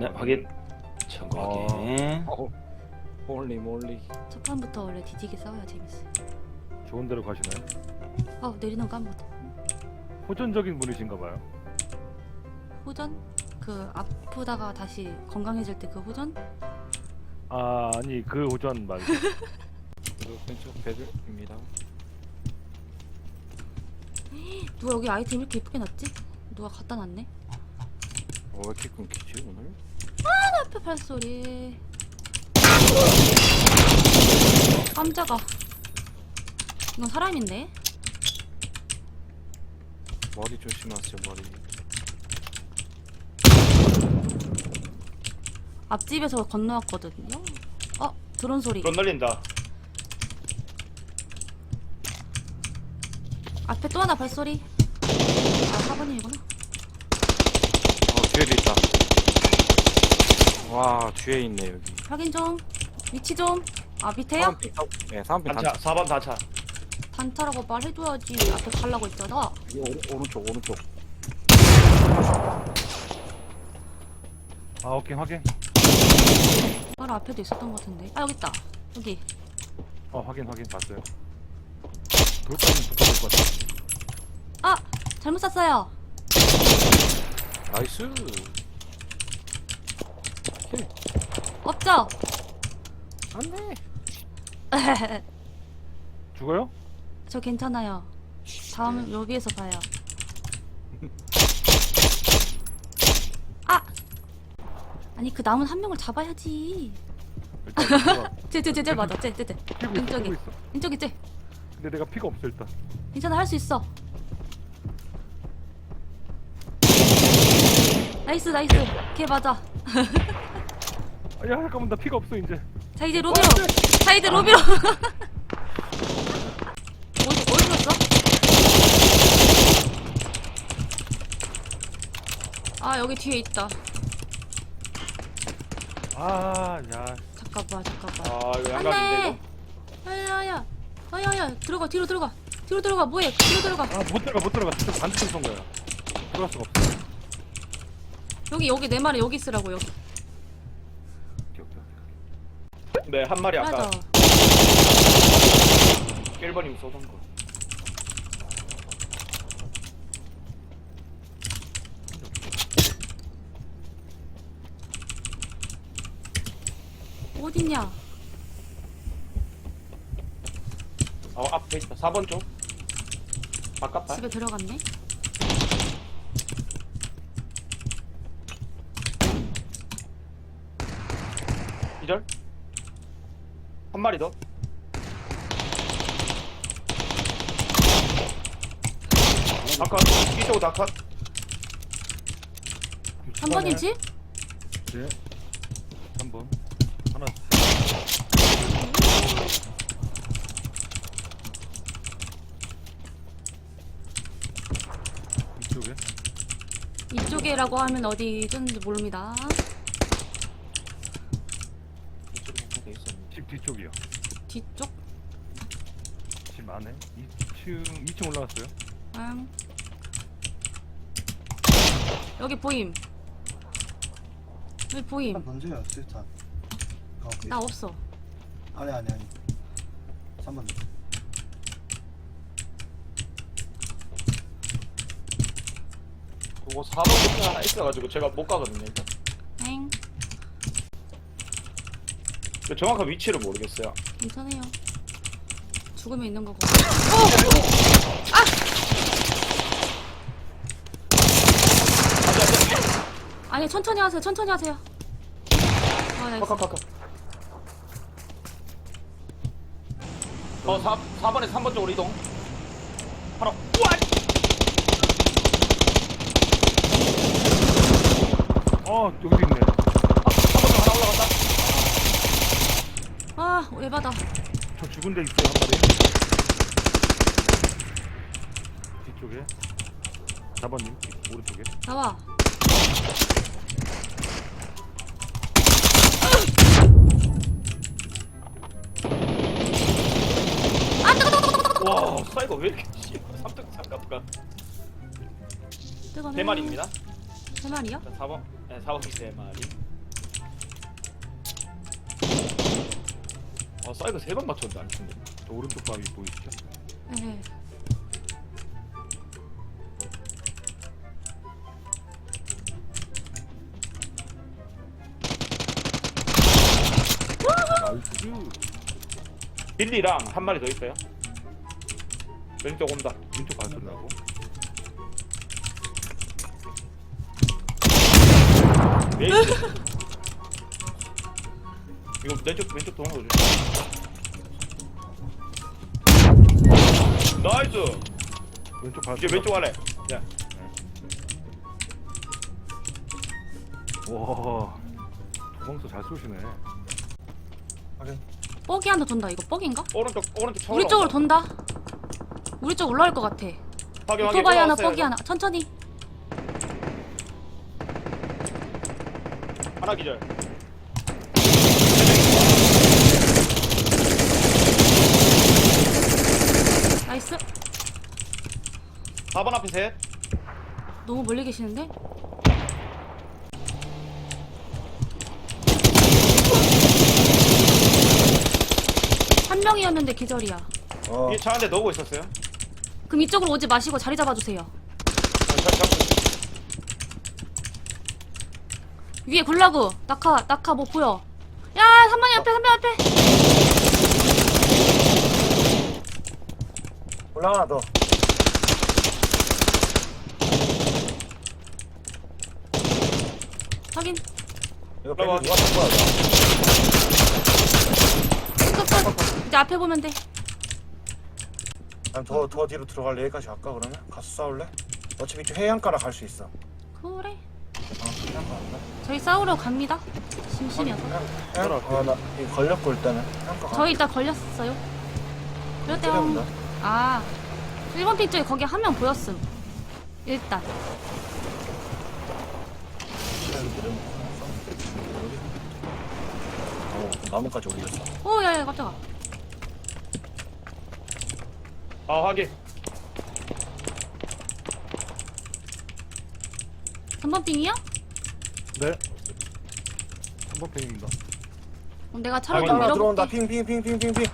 네 확인 참고 확인 어, 몰리 몰리. 첫 판부터 원래 뒤지게 싸워야 재밌어요. 좋은 데로 가시나요? 아 내리는 거 까먹었다. 호전적인 분이신가 봐요. 호전? 그 아프다가 다시 건강해질 때 그 호전? 아 아니 그 호전 말고 그리고 왼쪽 배들입니다. 누가 여기 아이템 이렇게 예쁘게 놨지? 누가 갖다 놨네? 어, 왜 이렇게 끊기지 오늘? 앞에 발소리. 깜짝아. 이건 사람인데? 머리 조심하세요 머리. 앞집에서 건너왔거든요. 어 드론 소리. 드론 날린다 앞에 또 하나 발소리. 아 4번이구나. 어 뒤에도 있다. 와 뒤에 있네 여기. 확인 좀. 위치 좀. 아 밑에요? 사람핑, 사- 네 사람핑 단차 단차. 4번 단차 단타라고 말해줘야지. 앞에 가려고 했잖아. 이거 오른, 오른쪽 오른쪽. 아 오케이 확인. 바로 앞에도 있었던 것 같은데. 아 여기 있다. 여기. 어 확인 확인 봤어요. 돌까지 붙어볼 것 같아. 아 잘못 쐈어요. 나이스. 없죠? 안 돼. 죽어요? 저 괜찮아요. 다음 여기에서 봐요. 아! 아니 그 남은 한 명을 잡아야지. 일단 쟤쟤쟤쟤 맞아. 쟤쟤쟤. 피고 있어 왼쪽에. 피고 있어. 왼쪽이 쟤. 근데 내가 피가 없어 일단. 괜찮아 할 수 있어. 나이스 나이스. 걔 맞아. 아, 야 잠깐만 나 피가 없어 이제. 자 이제 로비로. 자 이제 로비로. 어디 어디 갔어? 아 여기 뒤에 있다. 아야 잠깐만 잠깐만. 아 이거 이거 야야야. 야야야 들어가 뒤로 들어가. 뒤로 들어가 뭐해? 뒤로 들어가. 아못 들어가 못 들어가. 진짜 반대로 쏜 거야. 들어갈 수가 없어. 여기 여기 내 말에 여기 있으라고 여기. 오케이 오케이. 오케이. 네 한 마리 아까 맞아. 1번님 쏘던 거 어딨냐? 어, 앞에 있다 4번 쪽 바깥발 집에 들어갔네. 기절 한 마리 더 아까 이쪽 다컷 한 번이지? 네. 한 번. 하나. 이쪽에. 이쪽이라고 하면 어디 있는지 모릅니다. 이쪽에 하나 더 있었는데 집 뒤쪽이요. 뒤쪽? 집 안에. 2층 2층 올라갔어요. 응. 여기 보임. 여기 보임. 던져요 아, 오케이. 나 없어. 아니 아니 아니 3번 그거 4번 끝에 하나 있어가지고 제가 못 가거든요 일단 엥. 그 정확한 위치를 모르겠어요 괜찮아요. 죽으면 있는 거고. 아니 천천히 하세요. 천천히 하세요. 아 나이스. 컷컷컷컷 어 4, 4번에 3번 쪽으로 이동 바로 우와 어 여기도 있네. 아, 3번 쪽 하나 올라갔다 아 에바다. 저 죽은 데 있어요 한 마리. 뒤쪽에. 4번님 오른쪽에. 나와. 와 사이가 왜 이렇게 씨발 3등 삼각가 뜨거네. 네 마리입니다 세 마리요? 자 4번 네 4번 세 마리 아 사이버 세방 맞췄는데 안 친데 저 오른쪽 바위 보이시죠? 네. 나이스. 빌리랑 한 마리 더 있어요. 왼쪽 온다. 왼쪽 발소리 나고. 메 이스 이거 왼쪽 왼쪽 도는 거죠 나이스 왼쪽 발소리 이제 왼쪽 아래 야 와 도망서 잘 쏘시네 뻑이 하나 돈다. 이거 뻑인가? 오른쪽 오른쪽 차고 우리 쪽으로 돈다. 우리 쪽 올라올 것 같아. 확인 확인 오토바이 하나, 올라왔어요, 뻑이 이거. 하나. 천천히. 하나 기절 나이스. 4번 앞에 셋 너무 멀리 계시는데? 한 명이었는데 기절이야. 어 이차한대 넣고 있었어요 그럼 이쪽으로 오지 마시고 자리 잡아주세요. 아, 자, 자, 위에 굴라구. 낙하, 낙하 뭐 보여? 야, 3번이 앞에, 3번 앞에. 올라가 너 확인. 이거 올라가. 누가 쓴 거야 끝, 끝. 이제 앞에 보면 돼. 난더더 뒤로 들어갈래 여기까지 갈까 그러면? 가서 싸울래? 어차피 저 해안가라 갈 수 있어 그래. 어 해안가 갈래? 저희 싸우러 갑니다. 심심해서. 해안가 아나 이거 걸렸고 일단은 해안가 가 저희 일단 걸렸어요. 그랬대요. 때려본다 아, 1번 핀 쪽에 거기 한 명 보였음. 일단. 나무까지 올렸어 오, 야, 야, 깜짝아. 아 확인 3번 핑이야? 네 3번 팽입니다 그럼 내가 차를 아, 좀 하나 들어온다 밀어볼게. 핑핑핑핑핑핑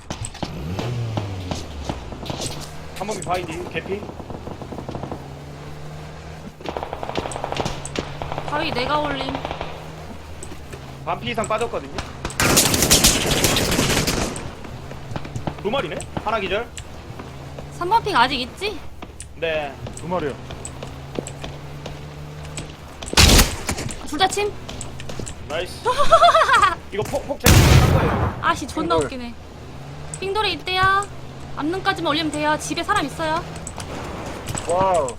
한번이 바이디 개피 바위 내가 올림. 반피 이상 빠졌거든요 두 마리네 하나 기절 3번 핑 아직 있지? 네 두 마리요 둘다 침? 나이스 이거 폭 폭 제가 한 거예요 아씨, 존나 핑돌. 웃기네. 핑돌이 있대요. 앞눈까지만 올리면 돼요. 집에 사람 있어요. 와우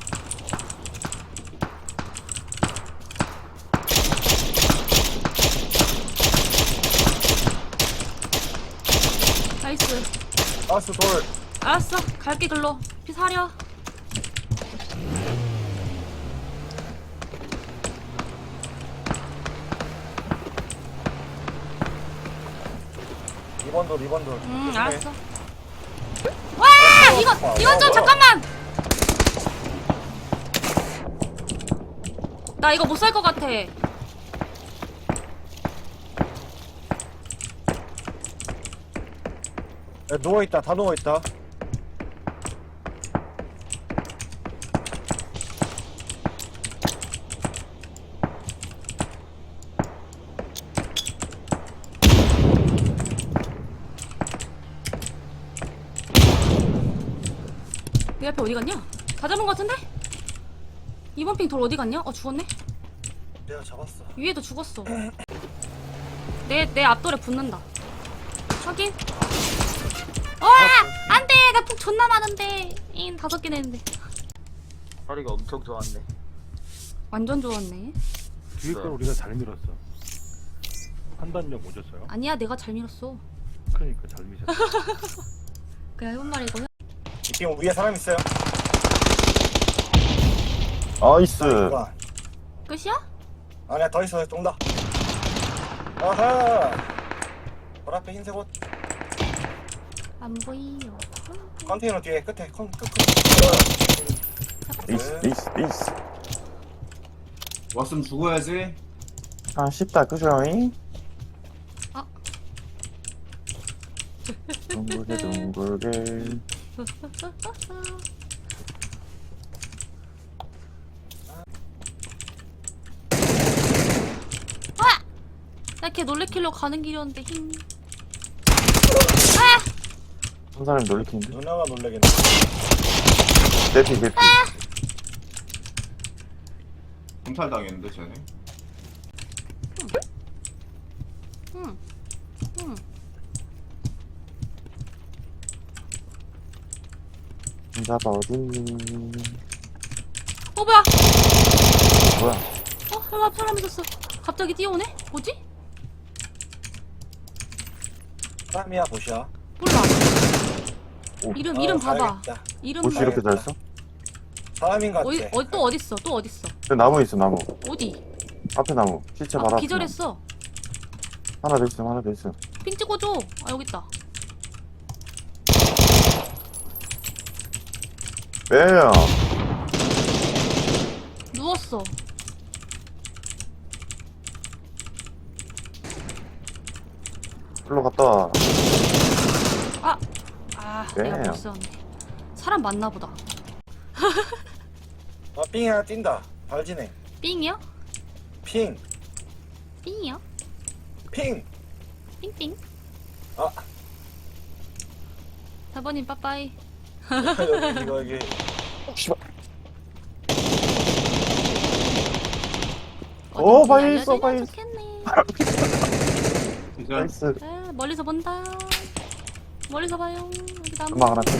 나이스. 가스 돌 알았어. 갈게, 글로. 피 사려. 이번 돌 이번 돌 음, 조심해. 알았어. 와! 이건, 이건 좀 잠깐만! 나 이거 못 살 것 같아. 야, 누워있다 다 누워있다 내 앞에 어디 갔냐? 다 잡은 것 같은데? 이번 핑 돌 어디 갔냐? 어 죽었네? 내가 잡았어 위에도 죽었어. 내, 내 앞돌에 붙는다. 확인. 와! 안 돼! 나 폭 존나 많은데. 인 다섯 개 냈는데. 허리가 엄청 좋았네. 완전 좋았네. 뒤에 걸 우리가 잘 밀었어 판단력 오졌어요 아니야, 내가 잘 밀었어. 그러니까 잘 미셨어 그냥 해본 말이고. 이팀 위에 사람 있어요 나이스. 끝이야? 아니야 더 있어 똥다 아하 발 앞에 흰색 옷 안 보이요. 컨테이너 뒤에 끝에 컨 끝, 끝. 에이스 에이스 에이스 왔으면 죽어야지. 아 쉽다 그죠 잉? 둥글게 둥글게 나 걔 놀래키려 가는 길이었는데 힘. 한 사람이 놀리키는데 누나가 놀래겠네 대피 대피 검찰 당했는데 쟤네. 응. 응. 혼자가 어딨니 어 뭐야? 뭐야 어 사람 사람 있었어. 갑자기 뛰어오네? 뭐지? 사람이야 보시야 몰라. 오. 이름 어, 이름 봐봐. 가야겠다. 이름 옷이. 이렇게 잘 써? 사람인 것 같아 어디 어, 또 어딨어? 또 어딨어? 저 나무 있어 나무 어디? 앞에 나무 시체 바로 아, 앞에 기절했어. 나무. 하나 더 있어 하나 더핑 찍어줘. 아 여기 있다. 왜요 누웠어. 일로 갔다 와 아, 아 내가 네. 못 썼네. 사람 맞나 보다. 아 삥이 하나 뛴다 발진행 삥이요? 핑 삥이요? 핑! 삥삥. 아. 사번님 빠빠이. 여기 이거 여기 오, 어딘지 빨리 있어, 알려주면 빨리 있어. 좋겠네. 진짜 나이스 아, 멀리서 본다. 멀리서 봐요. 여기 나무. 음악 하나 쳐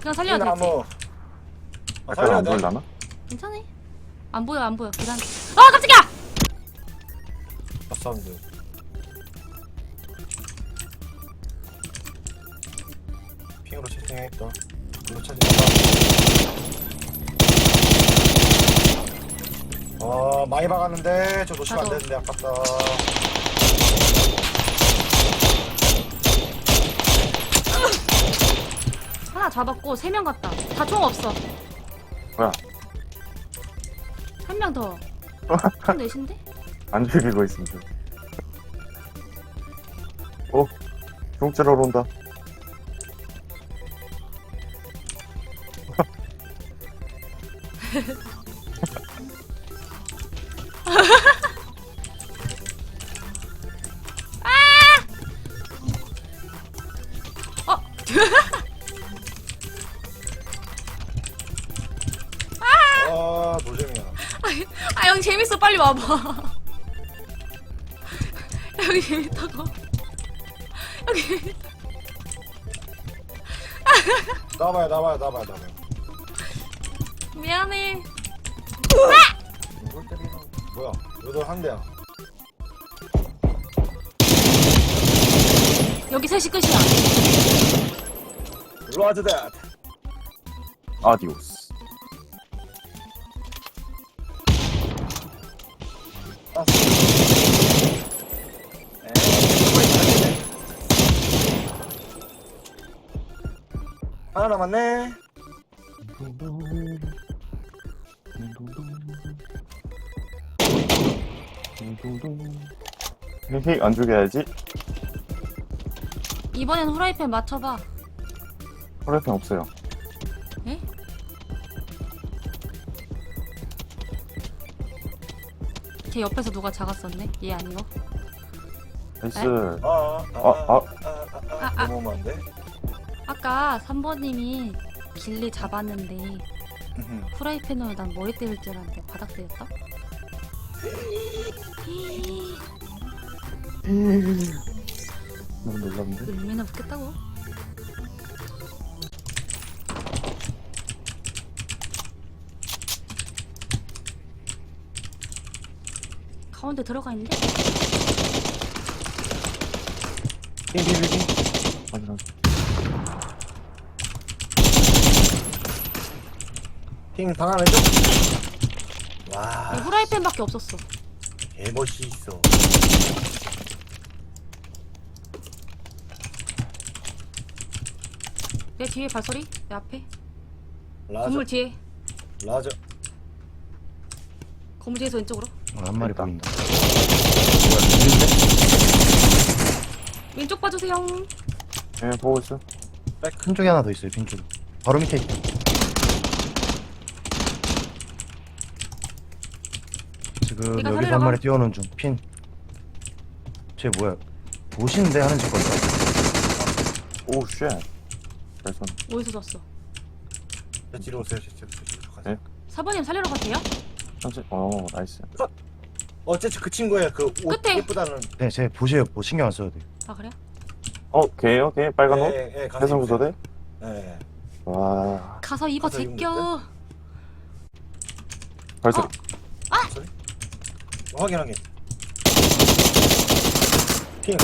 그냥 살려도 되지. 나무 아, 약간 살려야 안 돼 보일라나? 괜찮아. 안 보여 안 보여. 계단. 아 깜짝이야. 아, 사운드 핑으로 채팅했다 이거 찾으니까 어 많이 박았는데 저 놓치면 안 나도. 되는데 아깝다 하나 잡았고 세 명 갔다. 다 총 없어. 뭐야 한 명 더. 총 넷인데? 안 죽이고 있습니다 어? 중국제로 온다 아 여기 재밌어 빨리 와봐. 여기 재밌다고. 여기 재밌- 나와봐요 나와봐요 나와봐요 나와봐요 미안해. 이걸 때리나 뭐야 너도 한 대야 여기 셋이 끝이야. 로아즈 닷 아디오스 남았네 헤헤 안 죽여야지 이번엔 후라이팬 맞춰봐. 프라이팬 없어요 에? 제 옆에서 누가 작았었네? 얘 아니고? 나이스 아, 아, 아, 아, 아, 아. 아, 아, 아, 아. 너무 안 돼? 아까 3번님이 길리 잡았는데 후라이팬으로 난 머리 때릴 줄 알았는데 바닥 때렸다? 너무 놀랐는데 얼마나 웃겠다고? 가운데 들어가 있는데? 띵띵띵띵 맞아 맞아 핑방 하나 줘? 와, 이 후라이팬밖에 없었어. 개멋이 있어. 내 뒤에 발소리? 내 앞에? 라저, 건물 뒤에. 라저. 건물 뒤에서 왼쪽으로. 한 마리 보인다 왼쪽 봐주세요. 예, 보고 있어. 큰 쪽에 하나 더 있어요 빈 쪽에 바로 밑에 있다 지금 네가 여기서 살리러 한 가. 마리 뛰어오는 중 핀 쟤 뭐야 보신데 하는 짓 걸까? 오, 쉣. 잘 쏜. 어디서 졌어? 제 뒤로 오세요 제 뒤로 제 뒤로 가세요 네. 사번님 살리러 가세요? 천천히. 어, 나이스. 어쨌든 그 친구예요 그옷 끝에. 예쁘다는 네 쟤 보세요 뭐 신경 안 써도 돼 아 그래요? 어, 걔요? 걔? 빨간 옷? 예, 예, 해성 입으세요. 구조대? 예. 와, 가서 입어 가서 입으면 제껴. 발소리. 어, 확인 확인 핑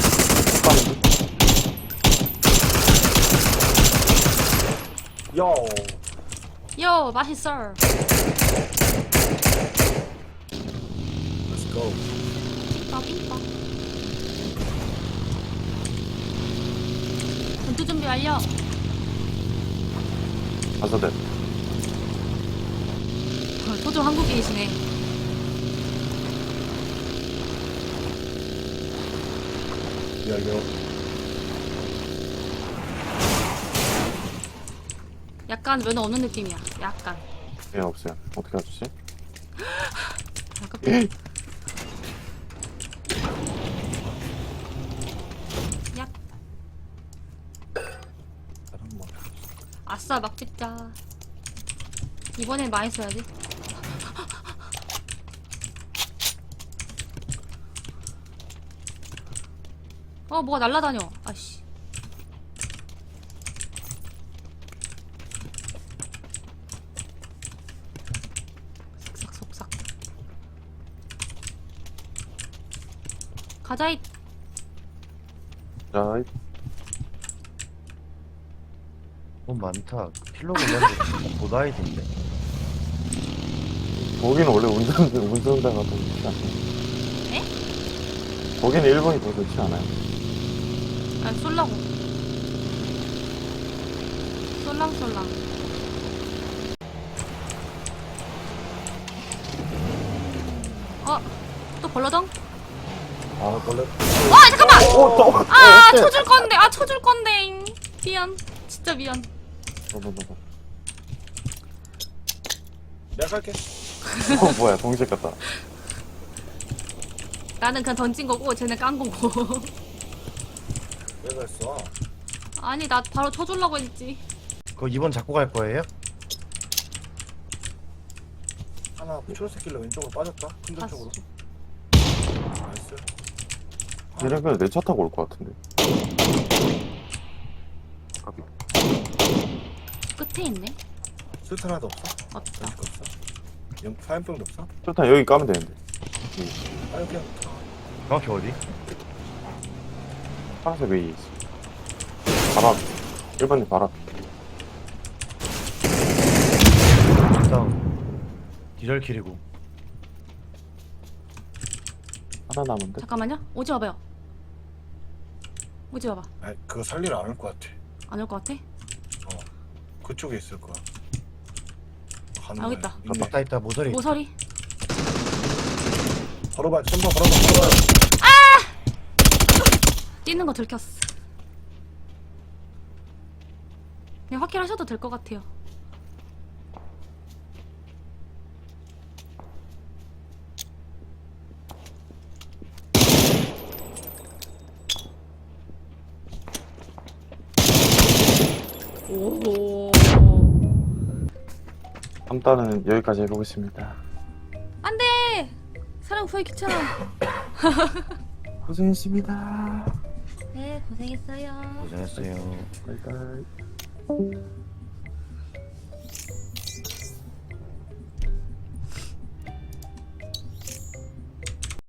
요. 요 맛있어. Let's go. 삐빠 삐빠. 전투 준비 완료. 가서대. 어, 토종 한국인이시네. 열려. 약간 면허 없는 느낌이야. 약간. 예, 없어요. 어떻게 하지? 아깝다. 약. 아싸 막 찍자. 이번엔 많이 써야지. 어 뭐가 날라다녀. 아씨. 삭삭 속삭. 가자잇. 자, 너무 많다 킬로 보면 보다이던데 거기는 원래 운전, 운전자가 더 좋지 않아요? 에? 거기는 일본이 더 좋지 않아요? 아 쏠라고. 쏠랑쏠랑. 어? 또 벌러덩? 아 원래 와 잠깐만! 아 쳐줄 건데 아 쳐줄 건데 미안 진짜 미안 너, 너, 너, 너. 내가 갈게. 어, 뭐야, 동시에 갔다. 나는 그냥 던진 거고 쟤는 깐 거고 왜 그랬어? 아니 나 바로 쳐주려고 했지 그거 2번 잡고 갈 거예요? 하나 초록색 길로 왼쪽으로 빠졌다. 큰돌 봤어. 쪽으로. 나이스. 얘네 그냥 내 차 타고 올 것 같은데. 가비. 끝에 있네 술탄 하나도 없어? 없다 연식 없어? 연 화염병도 없어? 일단 여기 까면 되는데. 화염병. 정확히 어디? 파란색 웨이 있어. 바로 앞. 1번님 바로 앞. 다운 기절 킬이고 하나 남은데? 잠깐만요 오지 와봐요 오지 와봐 아 그거 살리러 안올 것 같아. 안 올 것 같아? 그쪽에 있을 거야. 가는 아, 거야. 있다. 있네. 있다 있다 모서리 모서리 걸어봐. 좀더 걸어봐. 걸어봐. 뛰는 거 들켰어. 그냥 확실하셔도 될 것 같아요. 오 일단은 여기까지 해보겠습니다. 안 돼! 사람 구하기 귀찮아. 고생했습니다. 네 고생했어요 고생했어요 바이바이.